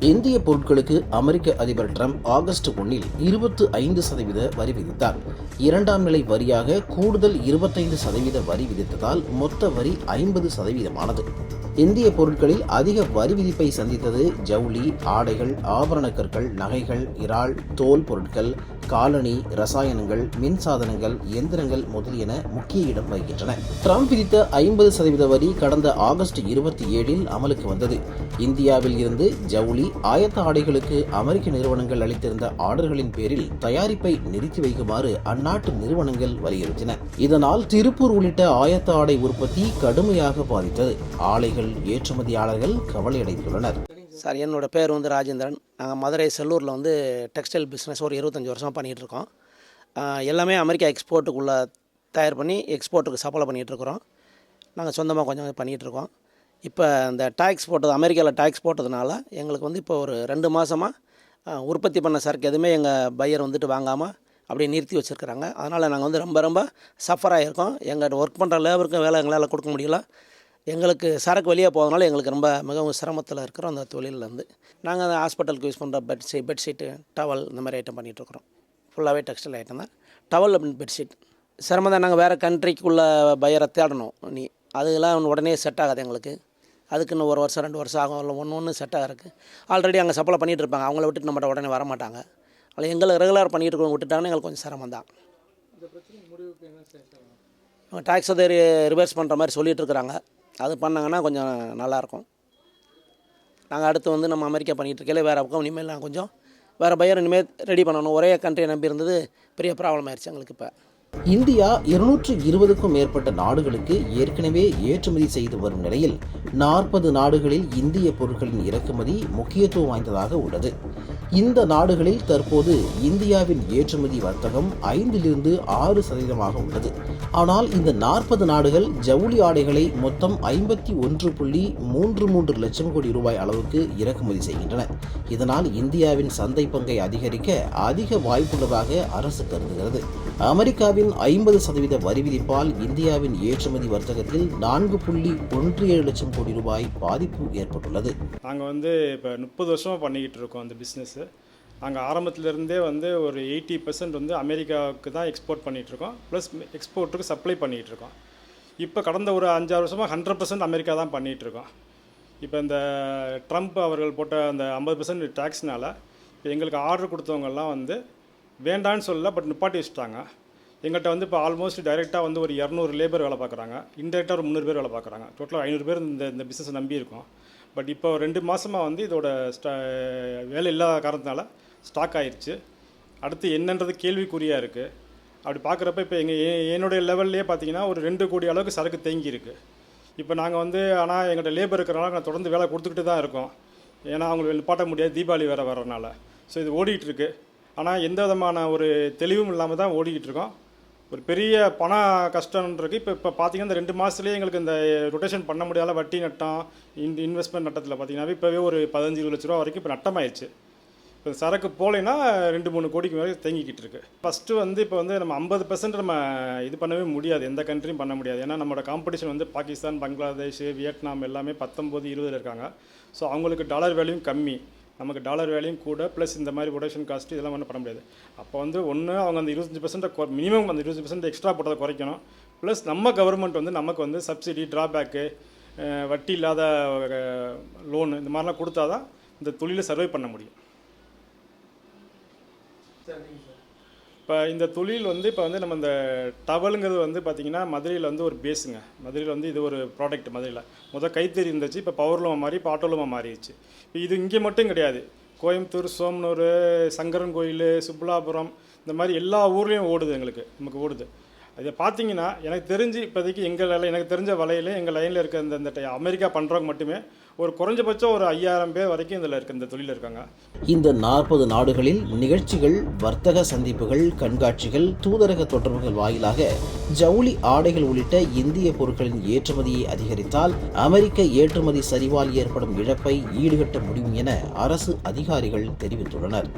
இந்திய பொருட்களுக்கு அமெரிக்க அதிபர் ட்ரம்ப் ஆகஸ்ட் ஒன்னில் இருபத்து ஐந்து சதவீத வரி விதித்தார். இரண்டாம் நிலை வரியாக கூடுதல் இருபத்தைந்து சதவீத வரி விதித்ததால் மொத்த வரி ஐம்பது சதவீதமானது. இந்திய பொருட்களில் அதிக வரி விதிப்பை சந்தித்தது ஜவுளி ஆடைகள் ஆபரண கற்கள் நகைகள் இறால் தோல் பொருட்கள் காலணி ரசாயனங்கள் மின்சாதனங்கள் இயந்திரங்கள் முதலியன முக்கிய இடம் வகிக்கின்றன. ட்ரம்ப் விதித்த ஐம்பது சதவீத வரி கடந்த ஆகஸ்ட் இருபத்தி ஏழில் அமலுக்கு வந்தது. இந்தியாவில் இருந்து ஜவுளி ஆயத்த ஆடைகளுக்கு அமெரிக்க நிறுவனங்கள் அளித்திருந்த ஆர்டர்களின் பேரில் தயாரிப்பை நிறுத்தி வைக்குமாறு அந்நாட்டு நிறுவனங்கள் வலியுறுத்தின. இதனால் திருப்பூர் உள்ளிட்ட ஆயத்த ஆடை உற்பத்தி கடுமையாக பாதித்தது. ஆலைகள் ஏற்றுமதியாளர்கள் கவலையடைந்துள்ளனர். சார் என்னோட பேர் வந்து ராஜேந்திரன். நாங்கள் மதுரை செல்லூரில் வந்து டெக்ஸ்டைல் பிஸ்னஸ் ஒரு இருபத்தஞ்சி வருஷமாக பண்ணிகிட்டு இருக்கோம். எல்லாமே அமெரிக்கா எக்ஸ்போர்ட்டுக்குள்ளே தயார் பண்ணி எக்ஸ்போர்ட்டுக்கு சப்ளை பண்ணிகிட்ருக்குறோம் நாங்கள் சொந்தமாக கொஞ்சம் பண்ணிகிட்டு இருக்கோம். இப்போ இந்த டேக்ஸ் போட்டது அமெரிக்காவில் டேக்ஸ் போட்டதுனால எங்களுக்கு வந்து இப்போ ஒரு ரெண்டு மாதமாக உற்பத்தி பண்ண சரக்கு எதுவுமே எங்கள் பையர் வந்துட்டு வாங்காமல் அப்படியே நிறுத்தி வச்சுருக்குறாங்க. அதனால் நாங்கள் வந்து ரொம்ப ரொம்ப சஃபர் ஆகிருக்கோம் எங்கள்கிட்ட ஒர்க் பண்ணுற லேபருக்கும் வேலை எங்களால் கொடுக்க முடியல. எங்களுக்கு சரக்கு வெளியே போகிறதுனால எங்களுக்கு ரொம்ப மிகவும் சிரமத்தில் இருக்கிறோம் அந்த தொழிலேருந்து நாங்கள் அந்த ஹாஸ்பிட்டலுக்கு யூஸ் பண்ணுற பெட்ஷீட் பெட்ஷீட்டு டவல் இந்த மாதிரி ஐட்டம் பண்ணிகிட்ருக்குறோம் ஃபுல்லாகவே டெக்ஸ்டைல் ஐட்டம் தான். டவல் அப்படின்னு பெட்ஷீட் சிரமம் தான் நாங்கள் வேறு கண்ட்ரிக்குள்ளே பையரை தேடணும். நீ அதெல்லாம் உடனே செட் ஆகாது எங்களுக்கு. அதுக்கு இன்னும் ஒரு வருஷம் ரெண்டு வருஷம் ஆகும். இல்லை ஒன்று ஒன்று செட் ஆகிறதுக்கு. ஆல்ரெடி அங்கே சப்ளை பண்ணிகிட்டு இருப்பாங்க. அவங்கள விட்டுட்டு நம்மகிட்ட உடனே வர மாட்டாங்க அதில் எங்களுக்கு ரெகுலர் பண்ணிகிட்டு இருக்கவங்க விட்டுட்டாங்கன்னா எங்களுக்கு கொஞ்சம் சிரமம் தான். டேக்ஸ் அதை ரிவர்ஸ் பண்ணுற மாதிரி சொல்லிட்டு இருக்கிறாங்க. அது பண்ணாங்கன்னா கொஞ்சம் நல்லாயிருக்கும். நாங்கள் அடுத்து வந்து நம்ம அமெரிக்கா பண்ணிகிட்டு இருக்கையில வேறு பக்கம் இனிமேல் நான் கொஞ்சம் வேறு பையர் இனிமேல் ரெடி பண்ணணும். ஒரே கண்ட்ரியை நம்பி இருந்தது பெரிய ப்ராப்ளம் ஆயிடுச்சு எங்களுக்கு இப்போ. இந்தியா இருநூற்று இருபதுக்கும் மேற்பட்ட நாடுகளுக்கு ஏற்கனவே ஏற்றுமதி செய்து வரும் நிலையில் நாற்பது நாடுகளில் இந்திய பொருட்களின் இறக்குமதி முக்கியத்துவம் வாய்ந்ததாக உள்ளது. இந்த நாடுகளில் தற்போது இந்தியாவின் ஏற்றுமதி வர்த்தகம் ஐந்திலிருந்து ஆறு சதவீதமாக உள்ளது. ஆனால் இந்த நாற்பது நாடுகள் ஜவுளி ஆடைகளை மொத்தம் ஐம்பத்தி ஒன்று புள்ளி மூன்று மூன்று லட்சம் கோடி ரூபாய் அளவுக்கு இறக்குமதி செய்கின்றன. இதனால் இந்தியாவின் சந்தை பங்கை அதிகரிக்க அதிக வாய்ப்புள்ளதாக அரசு கருதுகிறது. அமெரிக்காவின் ஐம்பது சதவீத வரி விதிப்பால் இந்தியாவின் ஏற்றுமதி வர்த்தகத்தில் நான்கு புள்ளி ஒன்று ஏழு லட்சம் கோடி ரூபாய் பாதிப்பு ஏற்பட்டுள்ளது. நாங்கள் வந்து இப்போ முப்பது வருஷமாக பண்ணிக்கிட்டு இருக்கோம் அந்த பிஸ்னஸ் நாங்கள் ஆரம்பத்துலேருந்தே வந்து ஒரு எயிட்டி பர்சன்ட் வந்து அமெரிக்காவுக்கு தான் எக்ஸ்போர்ட் பண்ணிகிட்ருக்கோம் ப்ளஸ் எக்ஸ்போர்ட்டுக்கு சப்ளை பண்ணிகிட்ருக்கோம் இப்போ கடந்த ஒரு அஞ்சாறு வருஷமாக ஹண்ட்ரட் பர்சன்ட் அமெரிக்கா தான் பண்ணிகிட்ருக்கோம் இப்போ இந்த ட்ரம்ப் அவர்கள் போட்ட அந்த ஐம்பது பர்சன்ட் டேக்ஸ்னால் இப்போ எங்களுக்கு ஆர்டர் கொடுத்தவங்கெல்லாம் வந்து வேண்டான்னு சொல்லல பட் நிப்பாட்டி வச்சுட்டாங்க எங்கள்கிட்ட வந்து இப்போ ஆல்மோஸ்ட் டைரெக்டாக வந்து ஒரு இரநூறு லேபர் வேலை பார்க்குறாங்க. இன்டெரக்டாக ஒரு முந்நூறு பேர் வேலை பார்க்குறாங்க. டோட்டலாக ஐநூறு பேர் இந்த இந்த பிஸ்னஸை நம்பியிருக்கோம் பட் இப்போ ரெண்டு மாதமாக வந்து இதோட ஸ்ட வேலை இல்லாத காரணத்தினால ஸ்டாக் ஆயிடுச்சு அடுத்து என்னன்றது கேள்விக்குறியாக இருக்குது அப்படி பார்க்குறப்ப இப்போ எங்கள் என்னுடைய லெவல்லே பார்த்தீங்கன்னா ஒரு ரெண்டு கோடி அளவுக்கு சரக்கு தேங்கி இருக்குது இப்போ நாங்கள் வந்து ஆனால் எங்கள்கிட்ட லேபர் இருக்கிறனால நாங்கள் தொடர்ந்து வேலை கொடுத்துக்கிட்டு தான் இருக்கோம். ஏன்னா அவங்களுக்கு நிப்பாட்ட முடியாது தீபாவளி வேறு வர்றதுனால. ஸோ இது ஓடிக்கிட்டுருக்கு. ஆனால் எந்த விதமான ஒரு தெளிவும் இல்லாமல் தான் ஓடிக்கிட்டு இருக்கோம் ஒரு பெரிய பண கஷ்டன்றது இப்போ இப்போ பார்த்தீங்கன்னா இந்த ரெண்டு மாதத்துலேயே எங்களுக்கு இந்த ரொட்டேஷன் பண்ண முடியாத வட்டி நட்டம் இன் இன்வெஸ்ட்மெண்ட் நட்டத்தில் பார்த்தீங்கன்னா இப்போவே ஒரு பதினஞ்சு லட்ச ரூபா வரைக்கும் இப்போ நட்டமாயிடுச்சு இப்போ சரக்கு போகலைன்னா ரெண்டு மூணு கோடிக்கு மேலே தேங்கிக்கிட்டு இருக்கு. ஃபஸ்ட்டு வந்து இப்போ வந்து நம்ம ஐம்பது பர்சன்ட் நம்ம இது பண்ணவே முடியாது. எந்த கண்ட்ரியும் பண்ண முடியாது. ஏன்னா நம்மளோட காம்படிஷன் வந்து பாகிஸ்தான் பங்களாதேஷ் வியட்நாம் எல்லாமே பத்தொம்போது இருபதில் இருக்காங்க. ஸோ அவங்களுக்கு டாலர் வேல்யூம் கம்மி. நமக்கு டாலர் வேலையும் கூட ப்ளஸ் இந்த மாதிரி ப்ரொடக்ஷன் காஸ்ட் இதெல்லாம் ஒன்றும் பண்ண முடியாது. அப்போ வந்து ஒன்று அவங்க அந்த இருபத்தஞ்சி பர்சன்ட்டை மினிமம் அந்த இருபத்தஞ்சி பர்சன்ட் எக்ஸ்ட்ரா போட்டதை குறைக்கணும். ப்ளஸ் நம்ம கவர்மெண்ட் வந்து நமக்கு வந்து சப்சிடி ட்ராபேக்கு வட்டி இல்லாத லோனு இந்த மாதிரிலாம் கொடுத்தா தான் இந்த தொழிலை சர்வை பண்ண முடியும். இப்போ இந்த தொழில் வந்து இப்போ வந்து நம்ம இந்த டவலுங்கிறது வந்து பார்த்திங்கன்னா மதுரையில் வந்து ஒரு பேஸுங்க மதுரையில் வந்து இது ஒரு ப்ராடக்ட் மதுரையில். முதல் கைத்தறி இருந்துச்சு இப்போ பவர்லூமாக மாறி இப்போ ஆட்டோலூமா மாறிடுச்சு. இப்போ இது இங்கே மட்டும் கிடையாது. கோயம்புத்தூர் சோமனூர் சங்கரன் கோயில் சுப்புலாபுரம் இந்த மாதிரி எல்லா ஊர்லேயும் ஓடுது எங்களுக்கு. நமக்கு ஓடுது. இதை பார்த்தீங்கன்னா எனக்கு தெரிஞ்சு இப்போதைக்கு எங்கள் எனக்கு தெரிஞ்ச வலையில் எங்கள் லைனில் இருக்க இந்த இந்த அமெரிக்கா பண்ணுறவங்க மட்டுமே ஒரு குறைஞ்சபட்சம் ஒரு ஐயாயிரம் பேர் வரைக்கும் இதில் இருக்க இந்த தொழில் இருக்காங்க. இந்த நாற்பது நாடுகளில் நிகழ்ச்சிகள் வர்த்தக சந்திப்புகள் கண்காட்சிகள் தூதரக தொடர்புகள் வாயிலாக ஜவுளி ஆடைகள் உள்ளிட்ட இந்திய பொருட்களின் ஏற்றுமதியை அதிகரித்தால் அமெரிக்க ஏற்றுமதி சரிவால் ஏற்படும் இழப்பை ஈடுகட்ட முடியும் என அரசு அதிகாரிகள் தெரிவித்துள்ளனர்.